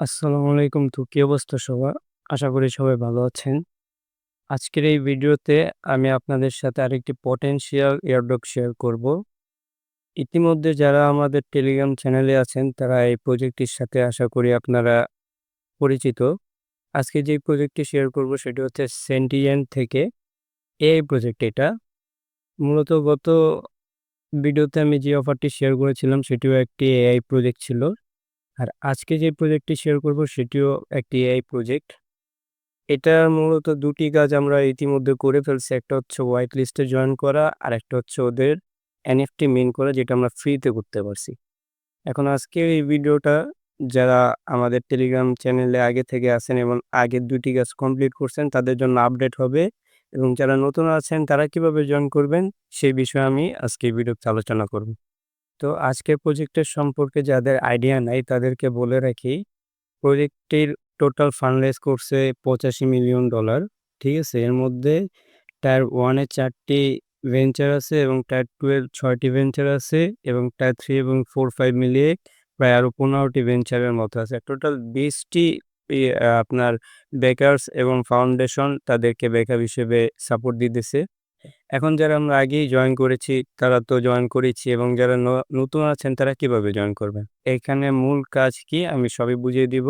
আসসালামু আলাইকুম তো, কি অবস্থা সবার? আশা করি সবাই ভালো আছেন। আজকের এই ভিডিওতে আমি আপনাদের সাথে আরেকটি পটেনশিয়াল এয়ারড্রপ শেয়ার করব। ইতিমধ্যে যারা আমাদের টেলিগ্রাম চ্যানেলে আছেন, তারা এই প্রজেক্টটির সাথে আশা করি আপনারা পরিচিত। আজকে যে প্রজেক্টটি শেয়ার করব, সেটি হচ্ছে সেন্টিয়েন্ট থেকে এআই প্রজেক্ট এটা। মূলত গত ভিডিওতে আমি যে অফারটি শেয়ার করেছিলাম, সেটিও একটি এআই প্রজেক্ট ছিল। আর আজকে যে প্রজেক্টটি শেয়ার করব সেটিও একটি এআই প্রজেক্ট। এটা মূলত দুটি কাজ আমরা ইতিমধ্যে করে ফেলছি। একটা হচ্ছে হোয়াইট লিস্টে জয়েন করা আর একটা হচ্ছে ওদের এনএফটি মেন করা, যেটা আমরা ফ্রিতে করতে পারছি। এখন আজকের এই ভিডিওটা যারা আমাদের টেলিগ্রাম চ্যানেলে আগে থেকে আছেন এবং আগের দুটি কাজ কমপ্লিট করছেন, তাদের জন্য আপডেট হবে এবং যারা নতুন আছেন, তারা কীভাবে জয়েন করবেন সেই বিষয়ে আমি আজকে ভিডিওতে আলোচনা করব। তো আজকের প্রজেক্টের সম্পর্কে যাদের আইডিয়া নাই, তাদেরকে বলে রাখি, প্রজেক্টটির টোটাল ফান্ডরেজ করছে পঁচাশি মিলিয়ন ডলার, ঠিক আছে? এর মধ্যে টায়ার ওয়ানে চারটি ভেঞ্চার আছে এবং টায়ার টুয়েলভ ছয়টি ভেঞ্চার আছে এবং টায়ার থ্রি এবং ফোর ফাইভ মিলিয়ে প্রায় আরও পনেরোটি ভেঞ্চারের মতো আছে। টোটাল বিশটি আপনার বেকার্স এবং ফাউন্ডেশন তাদেরকে বেকার হিসেবে সাপোর্ট দিতেছে। এখন যারা আমরা আগেই জয়েন করেছি, তারা তো জয়েন করেছি এবং যারা নতুন আছেন, তারা কীভাবে জয়েন করবেন? এখানে মূল কাজ কি? আমি সবই বুঝিয়ে দিব।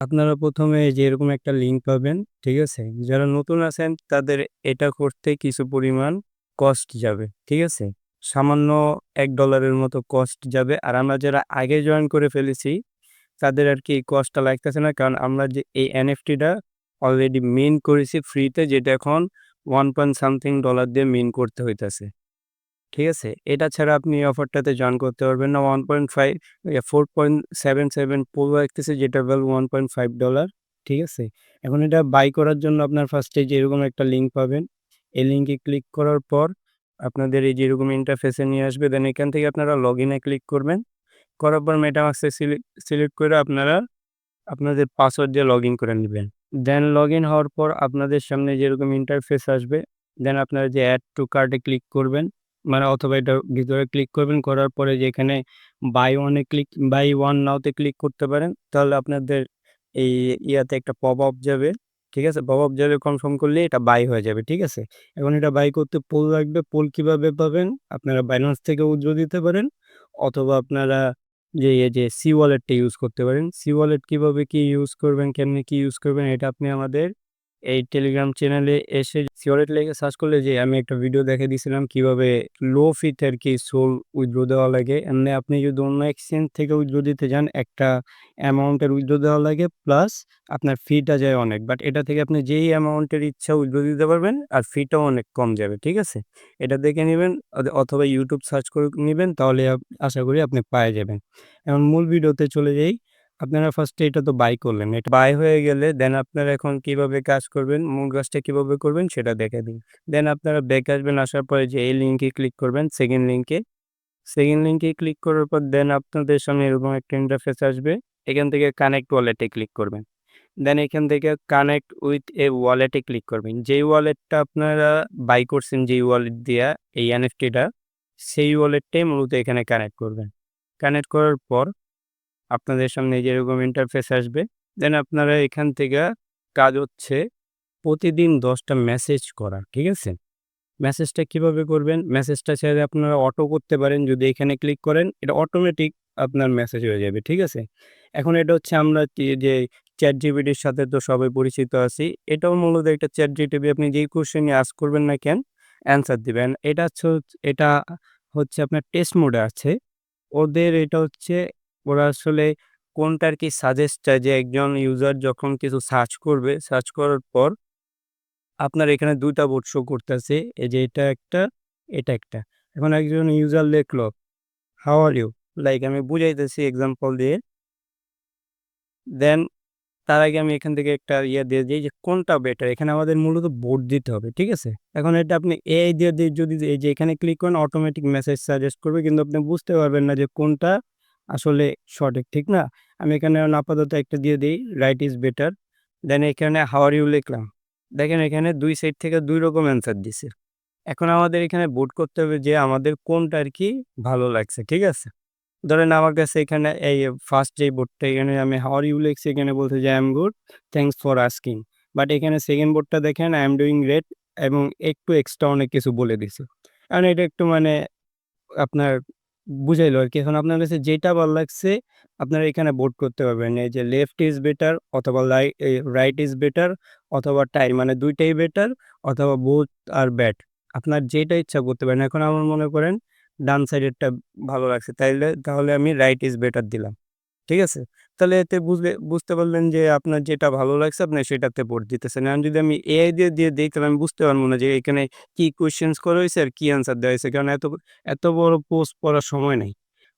আপনারা প্রথমে যে এরকম একটা লিঙ্ক পাবেন, ঠিক আছে? যারা নতুন আছেন, তাদের এটা করতে কিছু পরিমাণ কস্ট যাবে, ঠিক আছে? সামান্য এক ডলারের মতো কস্ট যাবে। আর আমরা যারা আগে জয়েন করে ফেলেছি, তাদের আর কি কস্টটা লাগতেছে না। কারণ আমরা যে এই এনএফটিটা অলরেডি মেন করেছি ফ্রিতে যেটা এখন ওয়ান পয়েন্ট সামথিং ডলার দিয়ে মিন করতে হইতেছে। ঠিক আছে? এটা ছাড়া আপনি এই অফারটাতে জয়েন করতে পারবেন না। One point five four point seven seven পুরো আসতেছে যেটা বেল ওয়ান পয়েন্ট ফাইভ ডলার ঠিক আছে? এখন এটা বাই করার জন্য আপনার ফার্স্টে যেরকম একটা লিঙ্ক পাবেন, এই লিঙ্কে ক্লিক করার পর আপনাদের এই যেরকম ইন্টারফেসে নিয়ে আসবে দেন এখান থেকে আপনারা লগ ইনে ক্লিক করবেন। করার পর মেটামাক্সে সিলেক্ট করে আপনারা আপনাদের পাসওয়ার্ড দিয়ে লগ ইন করে নেবেন। দেন লগ ইন হওয়ার পর আপনাদের সামনে যেরকম ইন্টারফেস আসবে দেন আপনারা যে অ্যাড টু কার্ডে ক্লিক করবেন মানে অথবা এটার ভিতরে ক্লিক করবেন, করার পরে যে এখানে বাই ওয়ানে ক্লিক বাই ওয়ান নাওতে ক্লিক করতে পারেন, তাহলে আপনাদের এই ইয়াতে একটা পপ আপ যাবে, ঠিক আছে? পপ আপ যাবে কনফার্ম করলে এটা বাই হয়ে যাবে, ঠিক আছে? এখন এটা বাই করতে পোল লাগবে পোল কীভাবে পাবেন? আপনারা বাইন্যান্স থেকে উজ্জ্ব দিতে পারেন, অথবা আপনারা যে, এই যে সি ওয়ালেটটা ইউজ করতে পারেন। সি ওয়ালেট কীভাবে কী ইউজ করবেন, কেমনি কী ইউজ করবেন, এটা আপনি আমাদের এই টেলিগ্রাম চ্যানেলে এসে সিওরেট লেগে সার্চ করলে যে আমি একটা ভিডিও দেখে দিয়েছিলাম কীভাবে লো ফিট আর কি সোল উইথড্র দেওয়া লাগে। এমনি আপনি যদি অন্য এক্সচেঞ্জ থেকে উইথড্র দিতে যান একটা অ্যামাউন্টের উইথড্র দেওয়া লাগে প্লাস আপনার ফিটা যায় অনেক। বাট এটা থেকে আপনি যেই অ্যামাউন্টের ইচ্ছা উইথড্র দিতে পারবেন, আর ফিটাও অনেক কম যাবে, ঠিক আছে? এটা দেখে নেবেন অথবা ইউটিউব সার্চ করে নেবেন, তাহলে আশা করি আপনি পায়ে যাবেন। এখন মূল ভিডিওতে চলে যাই। আপনারা ফার্স্টে এটা তো বাই করলেন। এটা বাই হয়ে গেলে দেন আপনারা এখন কীভাবে কাজ করবেন মূল কাজটা কীভাবে করবেন সেটা দেখে দিন। দেন আপনারা ব্যাক আসবেন, আসার পরে যে এই লিঙ্কে ক্লিক করবেন সেকেন্ড লিঙ্কে সেকেন্ড লিঙ্কে ক্লিক করার পর দেন আপনাদের সামনে এরকম একটা ইন্টারফেস আসবে। এখান থেকে কানেক্ট ওয়ালেটে ক্লিক করবেন। দেন এখান থেকে কানেক্ট উইথ এ ওয়ালেটে ক্লিক করবেন। যেই ওয়ালেটটা আপনারা বাই করছেন, যেই ওয়ালেট দিয়া এই এনএফটিটা সেই ওয়ালেটটাই মূলত এখানে কানেক্ট করবেন। কানেক্ট করার পর আপনাদের সামনে যেরকম ইন্টারফেস আসবে দেন আপনারা এখান থেকে কাজ হচ্ছে প্রতিদিন দশটা মেসেজ করা, ঠিক আছে? মেসেজটা কীভাবে করবেন? মেসেজটা ছেড়ে আপনারা অটো করতে পারেন, যদি এখানে ক্লিক করেন, এটা অটোমেটিক আপনার মেসেজ হয়ে যাবে, ঠিক আছে? এখন এটা হচ্ছে আমরা যে চ্যাট জিবিটির সাথে তো সবাই পরিচিত আছি, এটাও মূলত একটা চ্যাট জিটিভি আপনি যেই কোশ্চেনে আস করবেন না কেন অ্যান্সার দিবেন। এটা হচ্ছে এটা হচ্ছে আপনার টেস্ট মোডে আছে, ওদের এটা হচ্ছে ওরা আসলে কোনটা আর কি সাজেস্ট চায় যে একজন ইউজার যখন কিছু সার্চ করবে সার্চ করার পর আপনার এখানে দুইটা বোর্ড শো করতেছে, এই যে এটা একটা এটা একটা। এখন একজন ইউজার লেখলো হাউ আর ইউ লাইক আমি বুঝাইতেছি এক্সাম্পল দিয়ে। দেন তার আগে আমি এখান থেকে একটা ইয়ে দিয়ে দিই যে কোনটা বেটার এখানে আমাদের মূলত বোর্ড দিতে হবে, ঠিক আছে? এখন এটা আপনি এআই দিয়ে দিয়ে যদি এই যে এখানে ক্লিক করেন অটোমেটিক মেসেজ সাজেস্ট করবে, কিন্তু আপনি বুঝতে পারবেন না যে কোনটা আসলে সঠিক, ঠিক না? আমি এখানে আপাতত একটা দিয়ে দিই রাইট ইজ বেটার দেন এখানে হাওয়ার ইউ লিখলাম? দেখেন এখানে দুই সাইড থেকে দুই রকম অ্যান্সার দিছে। এখন আমাদের এখানে বোট করতে হবে যে আমাদের কোনটা আর কি ভালো লাগছে, ঠিক আছে? ধরেন আমার কাছে এখানে এই ফার্স্ট যে বোর্ডটা এখানে আমি হাওয়ার ইউ লিখছি, এখানে বলছে যে I am good thanks for asking but এখানে সেকেন্ড বোর্ডটা দেখেন আই এম ডুইং গ্রেট এবং একটু এক্সট্রা অনেক কিছু বলে দিছে। কারণ এটা একটু মানে আপনার বুঝাইলো আর কি এখন আপনার কাছে যেটা ভালো লাগছে, আপনারা এখানে বোর্ড করতে পারবেন। এই যে লেফট ইজ বেটার অথবা রাইট ইজ বেটার অথবা টাই মানে দুইটাই বেটার অথবা বোথ আর ব্যাট আপনার যেটা ইচ্ছা করতে পারেন। এখন আমার মনে করেন, ডান সাইডেরটা ভালো লাগছে। তাইলে, তাহলে আমি রাইট ইজ বেটার দিলাম। ঠিক আছে? তাহলে এতে বুঝলে, বুঝতে পারলেন যে আপনার যেটা ভালো লাগছে, আপনি সেটাতে ভোট দিতেছেন। এখন যদি আমি এআই দিয়ে দিয়ে দিই তাহলে আমি বুঝতে পারব না যে এখানে কি কোয়েশ্চেন্স করা হয়েছে আর কি অ্যান্সার দেওয়া হয়েছে। কারণ এত এত বড় পোস্ট পড়ার সময় নেই।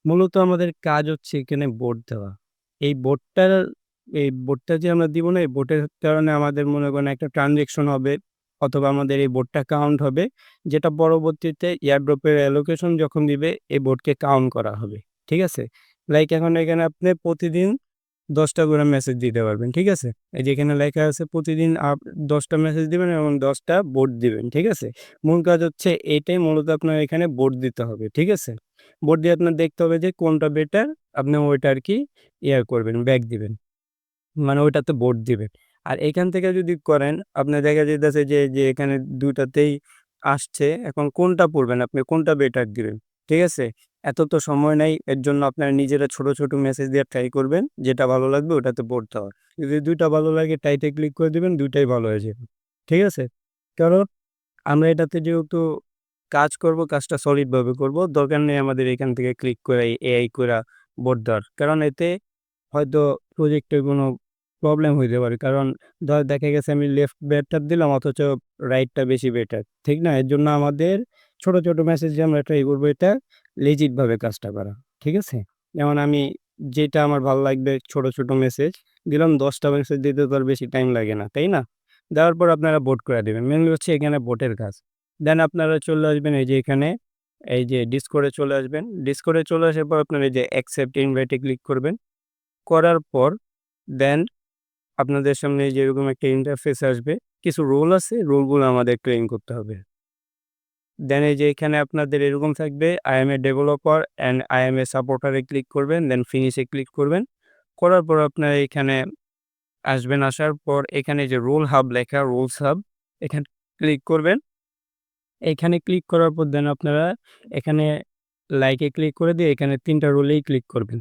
মূলত আমাদের কাজ হচ্ছে এখানে ভোট দেওয়া। এই ভোটটার এই ভোটটা যে আমরা দিব না, এই ভোটের কারণে আমাদের মনে করেন একটা ট্রানজেকশন হবে অথবা আমাদের এই ভোটটা কাউন্ট হবে, যেটা পরবর্তীতে এয়ারড্রপের অ্যালোকেশন যখন দিবে, এই ভোটকে কাউন্ট করা হবে। ঠিক আছে? লাইক এখন এখানে আপনি প্রতিদিন দশটা করে মেসেজ দিতে পারবেন, ঠিক আছে? এই যেখানে লেখা আছে প্রতিদিন আপ, দশটা মেসেজ দিবেন এবং দশটা বোর্ড দিবেন, ঠিক আছে? মূল কাজ হচ্ছে এটাই মূলত আপনার এখানে বোর্ড দিতে হবে, ঠিক আছে? বোর্ড দিয়ে আপনার দেখতে হবে যে কোনটা বেটার আপনি ওইটা আর কি ইয়ার করবেন ব্যাক দিবেন। মানে ওইটাতে বোর্ড দিবেন। আর এখান থেকে যদি করেন আপনি দেখা যেতেছে যে যে এখানে দুটাতেই আসছে, এখন কোনটা পড়বেন আপনি? কোনটা বেটার দিবেন? ঠিক আছে? এত তো সময় নাই, এর জন্য আপনারা নিজেরা ছোট ছোট মেসেজ দিয়ে ট্রাই করবেন, যেটা ভালো লাগবে ওটাতে পড়তে হয় যদি দুইটা ভালো লাগে টাইটে ক্লিক করে দিবেন, দুইটাই ভালো হয়ে যাবে। ঠিক আছে? কারণ আমরা এটাতে যেহেতু কাজ করব, কাজটা সলিডভাবে করব, দরকার নেই আমাদের এখান থেকে ক্লিক করে এআই করা বোর্ড দেওয়ার। কারণ এতে হয়তো প্রজেক্টের কোনো প্রবলেম হইতে পারে। কারণ ধর দেখা গেছে আমি লেফট বেটার দিলাম, অথচ রাইটটা বেশি বেটার ঠিক না? এর জন্য আমাদের ছোট ছোট মেসেজ আমরা ট্রাই করব এটা লেজিটভাবে কাজটা করা, ঠিক আছে? যেমন আমি যেটা আমার ভালো লাগবে, ছোট ছোট মেসেজ দিলাম দশটা মেসেজ দিতে তো আর বেশি টাইম লাগে না, তাই না? দেওয়ার পর আপনারা ভোট করে দেবেন মেনলি হচ্ছে এখানে ভোটের কাজ। দেন আপনারা চলে আসবেন এই যে এখানে, এই যে ডিসকোডে চলে আসবেন ডিসকোডে চলে আসার পর আপনারা এই যে অ্যাকসেপ্ট ইনভাইটে ক্লিক করবেন। করার পর দেন আপনাদের সামনে যেরকম একটা ইন্টারফেস আসবে, কিছু রোল আছে রোলগুলো আমাদের ক্লেম করতে হবে। দেন এই যে এখানে আপনাদের এরকম থাকবে I am a developer and I am a সাপোর্টারে click করবেন দেন ফিনিশে ক্লিক করবেন। করার পর আপনার এখানে আসবেন, আসার পর এখানে যে রোল হাব লেখা রোলস হাব এখানে ক্লিক করবেন। এখানে ক্লিক করার পর দেন আপনারা এখানে লাইকে ক্লিক করে দিয়ে এখানে তিনটা রোলেই ক্লিক করবেন।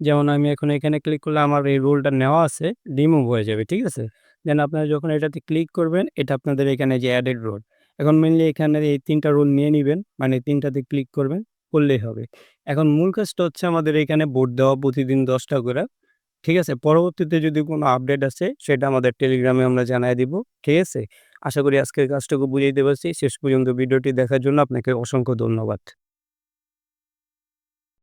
যেমন আমি এখন এখানে ক্লিক করলে আমার এই রোলটা নেওয়া আছে রিমুভ হয়ে যাবে, ঠিক আছে? দেন আপনারা যখন এটাতে ক্লিক করবেন, এটা আপনাদের এখানে যে অ্যাডেড রোল এখন মেনলি এখানে এই তিনটা রোল নিয়ে নেবেন মানে তিনটাতে ক্লিক করবেন, করলেই হবে। এখন মূল কাজটা হচ্ছে আমাদের এখানে ভোট দেওয়া প্রতিদিন দশটা করে, ঠিক আছে? পরবর্তীতে যদি কোনো আপডেট আসে, সেটা আমাদের টেলিগ্রামে আমরা জানাই দিব, ঠিক আছে? আশা করি আজকের কাজটুকু বুঝিয়ে দিতে পারছি। শেষ পর্যন্ত ভিডিওটি দেখার জন্য আপনাকে অসংখ্য ধন্যবাদ।